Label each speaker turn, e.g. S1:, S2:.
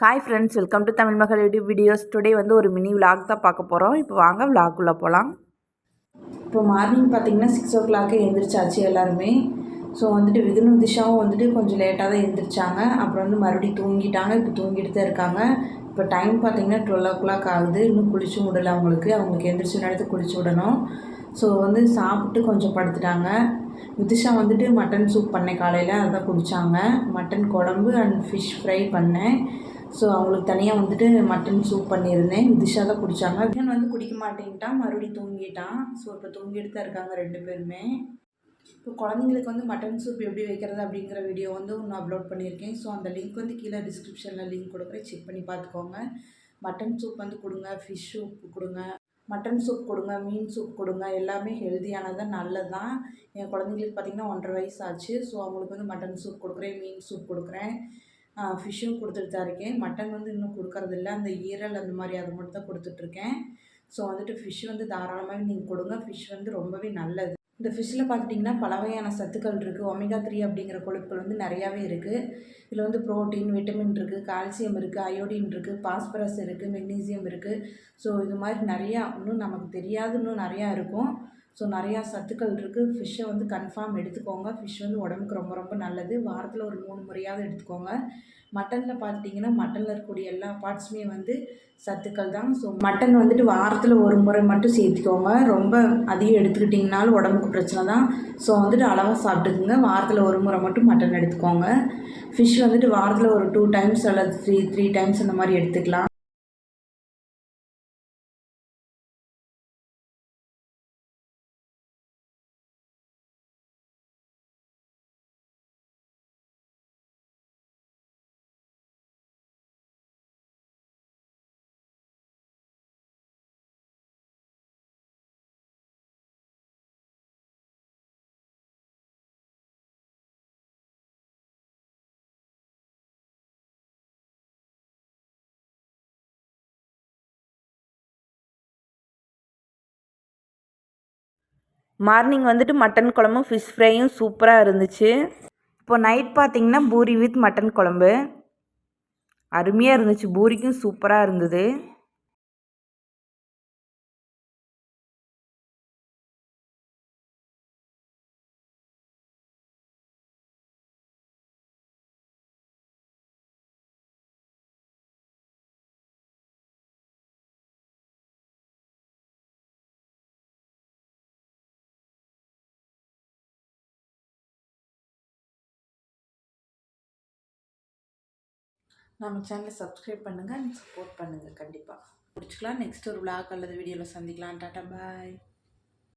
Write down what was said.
S1: Hi friends welcome to Tamil Magal YouTube videos today வந்து ஒரு mini vlog தான் பார்க்க போகிறோம் இப்போ வாங்க விலாக்குள்ளே போகலாம் இப்போ மார்னிங் பார்த்தீங்கன்னா சிக்ஸ் ஓ கிளாக்கு எழுந்திரிச்சாச்சு எல்லாருமே. ஸோ வந்துட்டு விகுனு திஷாவும் வந்துட்டு கொஞ்சம் லேட்டாக தான் எழுந்திரிச்சாங்க அப்புறம் வந்து மறுபடியும் தூங்கிட்டாங்க. இப்போ தூங்கிட்டு தான் இருக்காங்க. இப்போ டைம் பார்த்தீங்கன்னா டுவெல் ஓ கிளாக் ஆகுது. இன்னும் குளிச்சு விடல அவங்களுக்கு. அவங்களுக்கு எந்திரிச்சு நேரத்துக்கு குளிச்சு விடணும். ஸோ வந்து சாப்பிட்டு கொஞ்சம் படுத்துட்டாங்க. விதிஷா வந்துட்டு மட்டன் சூப் பண்ணேன் காலையில் அதுதான் குடித்தாங்க மட்டன் குழம்பு அண்ட் ஃபிஷ் ஃப்ரை பண்ணேன். ஸோ அவங்களுக்கு தனியாக வந்துட்டு மட்டன் சூப் பண்ணியிருந்தேன். திஷா தான் குடித்தாங்க விகன் வந்து குடிக்க மாட்டேங்கிட்டான் மறுபடியும் தூங்கிட்டான். ஸோ இப்போ தூங்கிட்டு தான் இருக்காங்க ரெண்டு பேருமே. இப்போ குழந்தைங்களுக்கு வந்து மட்டன் சூப் எப்படி வைக்கிறது அப்படிங்கிற வீடியோ வந்து ஒன்று அப்லோட் பண்ணியிருக்கேன். ஸோ அந்த லிங்க் வந்து கீழே டிஸ்கிரிப்ஷனில் லிங்க் கொடுக்குறேன். செக் பண்ணி பார்த்துக்கோங்க. மட்டன் சூப் வந்து கொடுங்க. ஃபிஷ் சூப் கொடுங்க. மட்டன் சூப் கொடுங்க. மீன் சூப் கொடுங்க. எல்லாமே ஹெல்த்தியானது நல்லது தான் என் குழந்தைங்களுக்கு பார்த்திங்கன்னா ஒன்றரை வயசு ஆச்சு. ஸோ அவங்களுக்கு வந்து மட்டன் சூப் கொடுக்குறேன். மீன் சூப் கொடுக்குறேன். ஃபிஷ்ஷும் கொடுத்துட்டு தான் இருக்கேன். மட்டன் வந்து இன்னும் கொடுக்கறதில்ல. அந்த ஈரல் அந்த மாதிரி அதை மட்டும் தான் கொடுத்துட்ருக்கேன் ஸோ வந்துட்டு ஃபிஷ் வந்து தாராளமாக நீங்கள் கொடுங்க. ஃபிஷ் வந்து ரொம்பவே நல்லது. இந்த ஃபிஷ்ஷில் பார்த்துட்டிங்கன்னா பல வகையான சத்துக்கள் இருக்குது ஒமேகா த்ரீ அப்படிங்கிற கொழுப்புகள் வந்து நிறையாவே இருக்குது இதில் வந்து ப்ரோட்டீன் விட்டமின் இருக்குது கால்சியம் இருக்குது அயோடின் இருக்குது பாஸ்பரஸ் இருக்குது மெக்னீசியம் இருக்குது ஸோ இது மாதிரி நிறையா இன்னும் நமக்கு தெரியாது. இன்னும் நிறையா இருக்கும். ஸோ நிறையா சத்துக்கள் இருக்குது ஃபிஷ்ஷை வந்து கன்ஃபார்ம் எடுத்துக்கோங்க. ஃபிஷ் வந்து உடம்புக்கு ரொம்ப ரொம்ப நல்லது. வாரத்தில் ஒரு மூணு முறையாவது எடுத்துக்கோங்க. மட்டனில் பார்த்துட்டிங்கன்னா மட்டனில் இருக்கக்கூடிய எல்லா பார்ட்ஸுமே வந்து சத்துக்கள் தான். ஸோ மட்டன் வந்துட்டு வாரத்தில் ஒரு முறை மட்டும் சேர்த்துக்கோங்க. ரொம்ப அதிகம் எடுத்துக்கிட்டிங்கனாலும் உடம்புக்கு பிரச்சனை தான். ஸோ வந்துட்டு அளவாக சாப்பிட்டுக்குங்க. வாரத்தில் ஒரு முறை மட்டும் மட்டன் எடுத்துக்கோங்க. ஃபிஷ் வந்துட்டு வாரத்தில் ஒரு டூ டைம்ஸ் அல்லது த்ரீ த்ரீ டைம்ஸ் அந்த மாதிரி எடுத்துக்கலாம். மார்னிங் வந்துட்டு மட்டன் குழம்பும் ஃபிஷ் ஃப்ரையும் சூப்பராக இருந்துச்சு. இப்போ நைட் பார்த்திங்கன்னா பூரி வித் மட்டன் குழம்பு. அருமையாக இருந்துச்சு. பூரிக்கும் சூப்பராக இருந்தது. நம்ம சேனலை சப்ஸ்கிரைப் பண்ணுங்கள் சப்போர்ட் பண்ணுங்கள் கண்டிப்பாக பிடிச்சிக்கலாம் நெக்ஸ்ட் ஒரு விளாக் அல்லது வீடியோவில் சந்திக்கலாம். டாட்டா பாய்